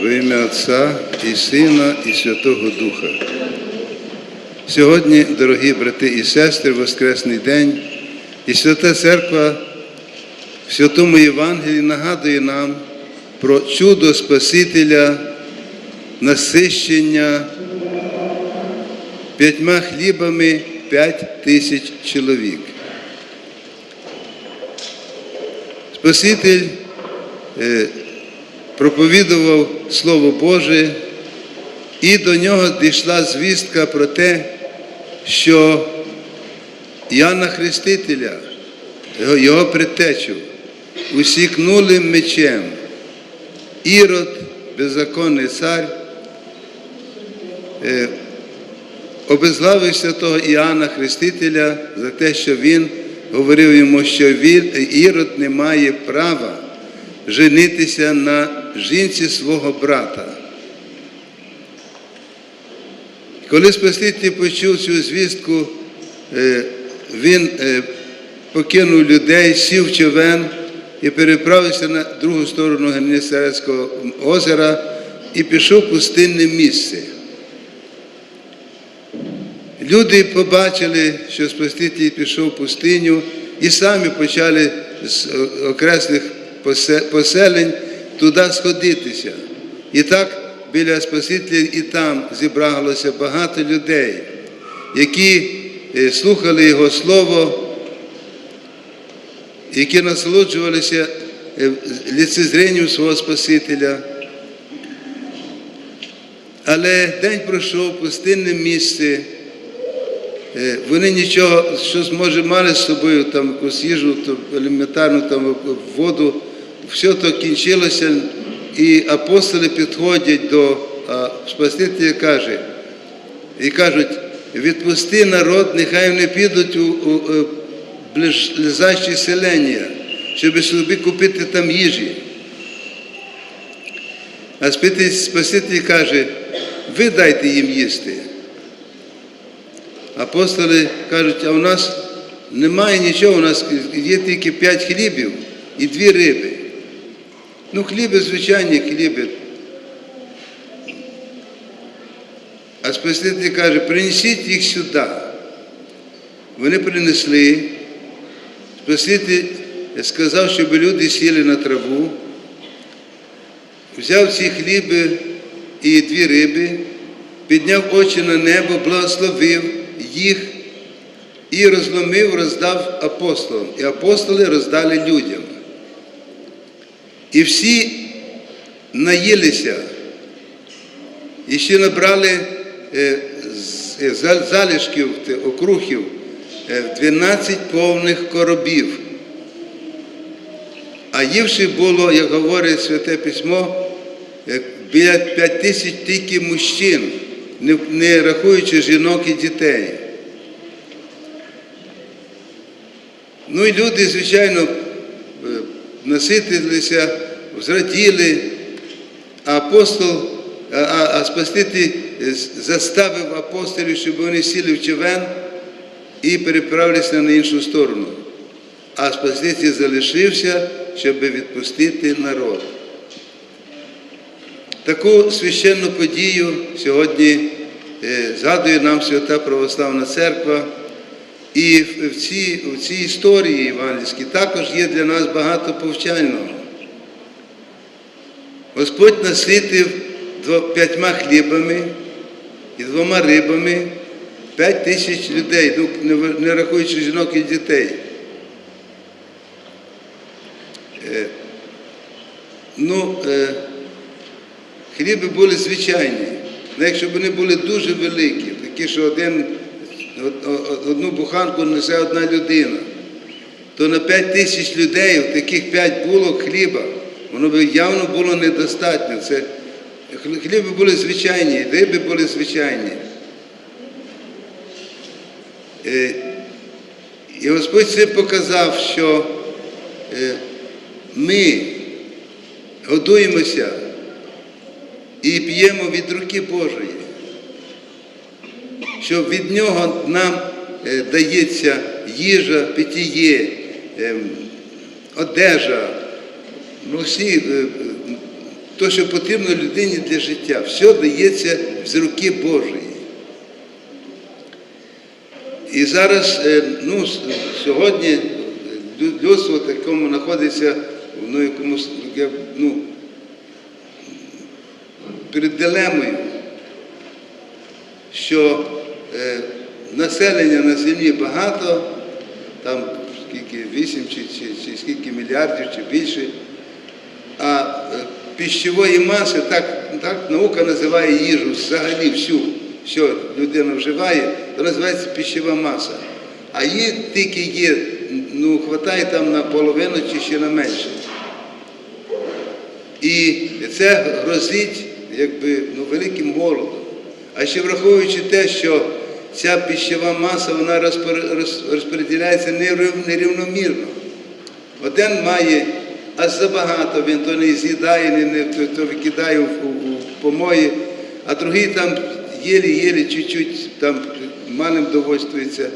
Во ім'я Отця і Сина, і Святого Духа. Сьогодні, дорогі брати і сестри, Воскресний день, і Свята Церква в Святому Євангелії нагадує нам про чудо Спасителя, насищення п'ятьма хлібами п'ять тисяч чоловік. Спаситель е, проповідував Слово Боже, і до нього дійшла звістка про те, що Яна Хрестителя, його, предтечу, усікнули мечем. Ірод, беззаконний цар, е, обезглавив святого Іоанна Хрестителя за те, що він говорив йому, що Ірод не має права женитися на жінці свого брата. Коли Спаситель почув цю звістку, е, він е, покинув людей, сів в човен і переправився на другу сторону Генесарецького озера і пішов в пустинне місце. Люди побачили, що Спаситель пішов в пустиню і самі почали з окресних поселень туди сходитися. І так біля Спасителя і там зібралося багато людей, які е, слухали Його Слово, які насолоджувалися е, ліцезренням свого Спасителя. Але день пройшов пустинне місце. Е, Вони нічого, що зможе мали з собою, там якусь їжу, то елементарну там воду, все то кінчилося, і апостоли підходять до Спасителя і каже, і кажуть, відпусти народ, нехай вони підуть у, у, у ближайші селення, щоб собі купити там їжі. А Спаситель каже, ви дайте їм їсти. Апостоли кажуть, а у нас немає нічого, у нас є тільки п'ять хлібів і дві риби. Ну, хліби, звичайні хліби. А Спаситель каже, принесіть їх сюди. Вони принесли. Спаситель сказав, щоб люди сіли на траву, взяв ці хліби і дві риби, підняв очі на небо, благословив їх і розломив, роздав апостолам. І апостоли роздали людям. І всі наїлися, і ще набрали е, е, залишків, те, окрухів, е, 12 повних коробів. А ївши було, як говорить Святе Письмо, біля 5 тисяч тільки мужчин, не, рахуючи жінок і дітей. Ну і люди, звичайно, наситилися, зраділи, а апостол, а, а, Спаситель е, заставив апостолів, щоб вони сіли в човен і переправилися на іншу сторону. А Спаситель залишився, щоб відпустити народ. Таку священну подію сьогодні е, згадує нам Свята Православна Церква. І в цій, в цій історії євангельській також є для нас багато повчального. Господь наситив п'ятьма хлібами і двома рибами п'ять тисяч людей, ну, не рахуючи жінок і дітей. Е, Ну, е, хліби були звичайні. Ну, якщо вони були дуже великі, такі, що один, од- од- одну буханку несе одна людина, то на 5 тисяч людей таких 5 булок хліба, воно б явно було недостатньо. Це, хліби були звичайні, риби були звичайні. Е, І Господь цим показав, що е, ми годуємося і п'ємо від руки Божої, що від Нього нам е, дається їжа, питіє, ем, одежа, ну всі е, е, то, що потрібно людині для життя. Все дається з руки Божої. І зараз, е, ну, сьогодні е, людство такому знаходиться ну, якомусь, ну, перед дилемою, що е, населення на землі багато, там скільки 8 чи, чи, чи скільки мільярдів чи більше, а е, пищової маси, так, так наука називає їжу взагалі всю, що людина вживає, то називається пищова маса. А її тільки є, ну, хватає там на половину чи ще на менше. І це грозить якби, ну, великим голодом. А ще враховуючи те, що ця пищова маса вона розподіляється нерівномірно. Один має аж забагато, він то не з'їдає, не, то, викидає в, помої, а другий там єлі-єлі, чуть-чуть там малим довольствується.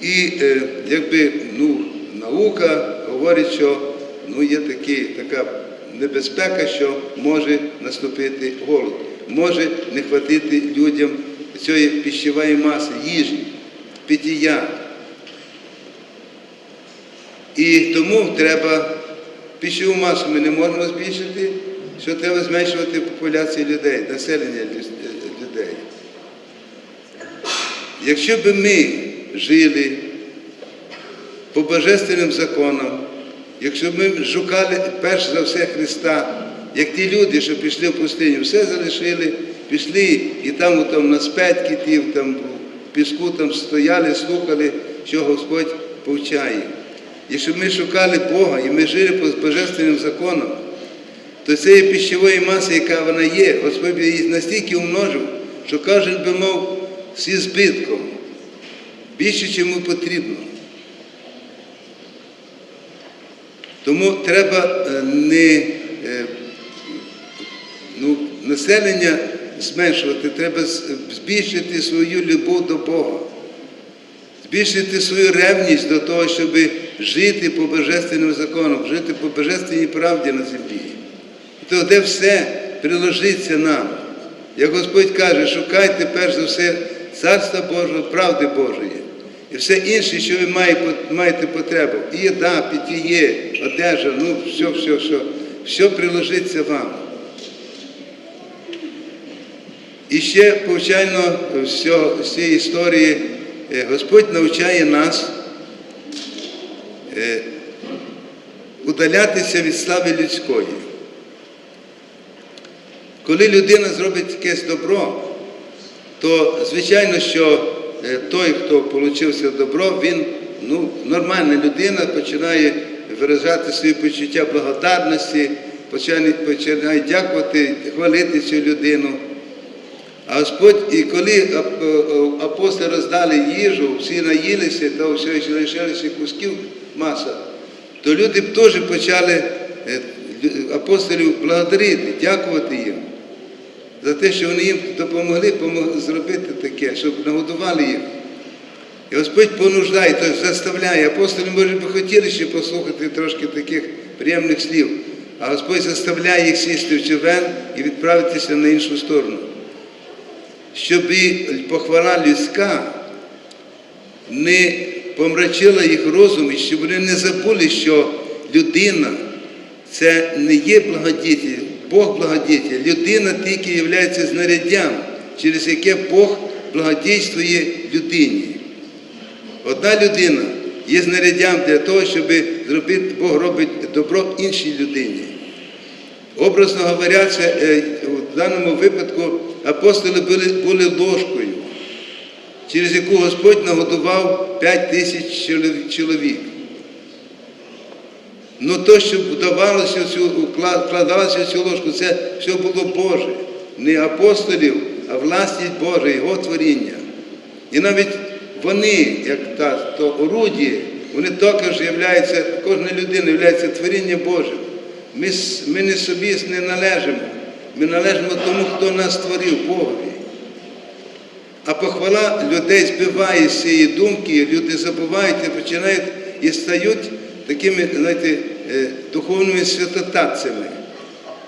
І е, якби ну, наука говорить, що ну, є такі, така небезпека, що може наступити голод, може не хватити людям цієї пищової маси, їжі, пиття. І тому треба пищову масу ми не можемо збільшити, що треба зменшувати популяцію людей, населення людей. Якщо б ми жили по божественним законам, якщо б ми шукали перш за все Христа, як ті люди, що пішли в пустиню, все залишили, пішли і там, там на спять китів, там в піску там стояли, слухали, що Господь повчає. Якщо б ми шукали Бога і ми жили по божественним законам, то цієї пищової маси, яка вона є, Господь її настільки умножив, що кожен би мав зі збитком більше, чим йому потрібно. Тому треба е, не е, ну, населення зменшувати, треба збільшити свою любов до Бога, збільшити свою ревність до того, щоб жити по божественним законам, жити по божественній правді на землі. То де все приложиться нам. Як Господь каже, шукайте перш за все Царства Божого, правди Божої. І все інше, що ви маєте, потребу. І їда, питіє, одежа, ну все, все, все, все приложиться вам. І ще повчально з цієї історії е, Господь навчає нас е, удалятися від слави людської. Коли людина зробить якесь добро, то звичайно, що е, той, хто отримався добро, він ну, нормальна людина, починає виражати свої почуття благодарності, починає, починає дякувати, хвалити цю людину. А Господь, і коли е, апостоли роздали їжу, всі наїлися, то все ще лишилося кусків маса, то люди б теж почали е, апостолів благодарити, дякувати їм за те, що вони їм допомогли зробити таке, щоб нагодували їх. І Господь понуждає, тобто заставляє. Апостоли, може, би хотіли ще послухати трошки таких приємних слів, а Господь заставляє їх сісти в човен і відправитися на іншу сторону. Щоб похвала людська не помрачила їх розум, і щоб вони не забули, що людина це не є благодітель, Бог благодітель. Людина тільки є знаряддям, через яке Бог благодійствує людині. Одна людина є знаряддям для того, щоб зробити, Бог робить добро іншій людині. Образно говоря, це, е, в даному випадку апостоли були, були ложкою, через яку Господь нагодував 5 тисяч чоловік-. Ну то, що вдавалося вкладалося в цю ложку, це все було Боже. Не апостолів, а власність Божа, Його творіння. І навіть вони, як та, то орудіє, вони також являються, кожна людина є творінням Божим. Ми, ми не собі не належимо. Ми належимо тому, хто нас створив, Богові. А похвала людей збиває з цієї думки, люди забувають і починають і стають такими, знаєте, е, духовними святотатцями.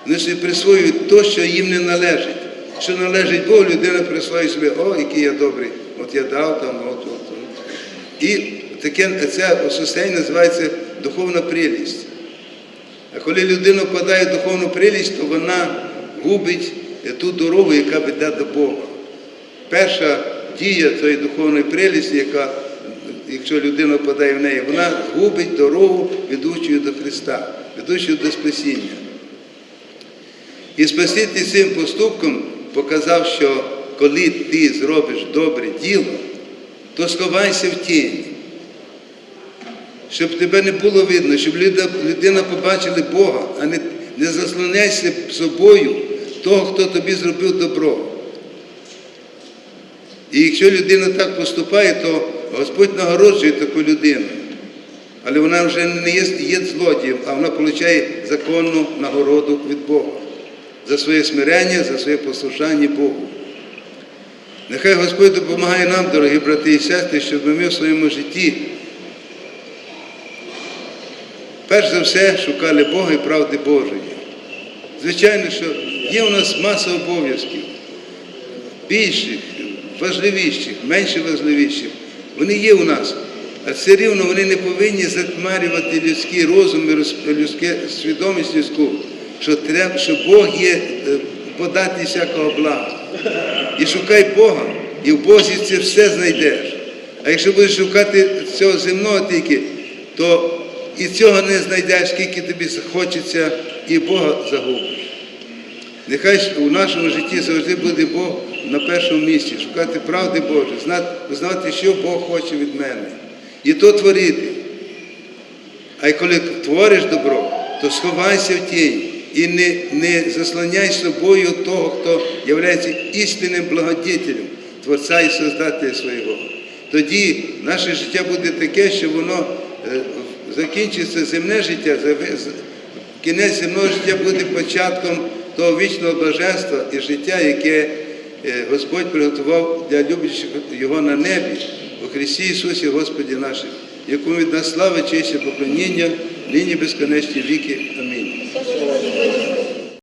вони присвоюють те, що їм не належить. Що належить Богу, людина присвоює собі, о, який я добрий, от я дав там, от, от, от. І таке це состояние називається духовна прелість. А коли людина впадає в духовну прелість, то вона губить ту дорогу, яка веде до Бога. Перша дія цієї духовної прелісті, яка, якщо людина впадає в неї, вона губить дорогу, ведучою до Христа, ведучою до спасіння. І Спаситель цим поступком показав, що коли ти зробиш добре діло, то сховайся в тіні щоб тебе не було видно, щоб людина побачила Бога, а не, не заслоняйся собою того, хто тобі зробив добро. І якщо людина так поступає, то Господь нагороджує таку людину. Але вона вже не є, є злодієм, а вона отримує законну нагороду від Бога за своє смирення, за своє послушання Богу. Нехай Господь допомагає нам, дорогі брати і сестри, щоб ми в своєму житті перш за все шукали Бога і правди Божої. Звичайно, що є у нас маса обов'язків, більших, важливіших, менше важливіших. Вони є у нас, а все рівно вони не повинні затьмарювати людський розум і людське свідомість людську, що, треба, що Бог є е, подати всякого блага. І шукай Бога, і в Бозі це все знайдеш. А якщо будеш шукати цього земного тільки, то і цього не знайдеш, скільки тобі хочеться, і Бога загубиш. Нехай у нашому житті завжди буде Бог на першому місці, шукати правди Божої, знати, знати, що Бог хоче від мене. І то творити. А й коли твориш добро, то сховайся в тінь і не, не заслоняй собою того, хто є істинним благодітелем, Творця і Создателя свого. Тоді наше життя буде таке, що воно е, закінчиться земне життя, кінець земного життя буде початком того вічного блаженства і життя, яке е, Господь приготував для люблячих його на небі, у Христі Ісусі Господі нашим, якому від нас слава, честь і поклоніння, нині безконечні віки. Амінь.